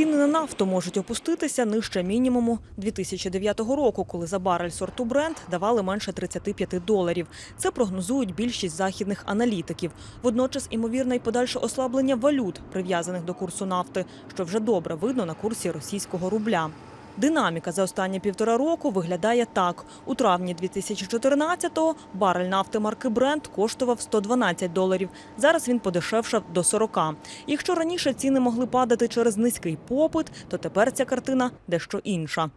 Ціни на нафту можуть опуститися нижче мінімуму 2009 року, коли за барель сорту Brent давали менше 35 доларів. Це прогнозують більшість західних аналітиків. Водночас, імовірне й подальше ослаблення валют, прив'язаних до курсу нафти, що вже добре видно на курсі російського рубля. Динаміка за останні півтора року виглядає так. У травні 2014-го барель нафти марки Brent коштував 112 доларів. Зараз він подешевшав до 40. Якщо раніше ціни могли падати через низький попит, то тепер ця картина дещо інша.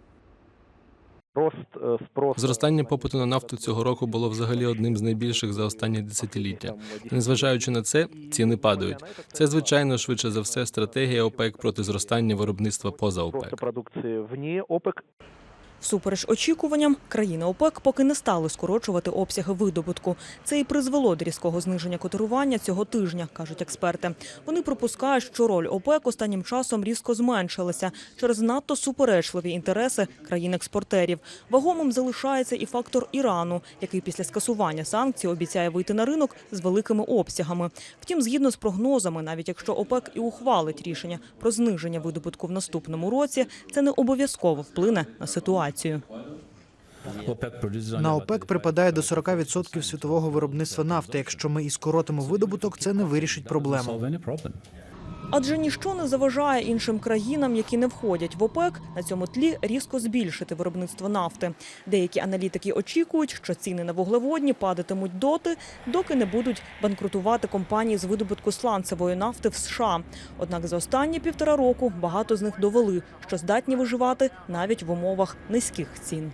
Е, Зростання попиту на нафту цього року було взагалі одним з найбільших за останні десятиліття. Незважаючи на це, ціни падають. Це звичайно швидше за все стратегія ОПЕК проти зростання виробництва поза просто ОПЕК. Всупереч очікуванням, країни ОПЕК поки не стали скорочувати обсяги видобутку. Це і призвело до різкого зниження котирування цього тижня, кажуть експерти. Вони припускають, що роль ОПЕК останнім часом різко зменшилася через надто суперечливі інтереси країн-експортерів. Вагомим залишається і фактор Ірану, який після скасування санкцій обіцяє вийти на ринок з великими обсягами. Втім, згідно з прогнозами, навіть якщо ОПЕК і ухвалить рішення про зниження видобутку в наступному році, це не обов'язково вплине на ситуацію. На ОПЕК припадає до 40% світового виробництва нафти. Якщо ми і скоротимо видобуток, це не вирішить проблему. Адже ніщо не заважає іншим країнам, які не входять в ОПЕК, на цьому тлі різко збільшити виробництво нафти. Деякі аналітики очікують, що ціни на вуглеводні падатимуть доти, доки не будуть банкрутувати компанії з видобутку сланцевої нафти в США. Однак за останні півтора року багато з них довели, що здатні виживати навіть в умовах низьких цін.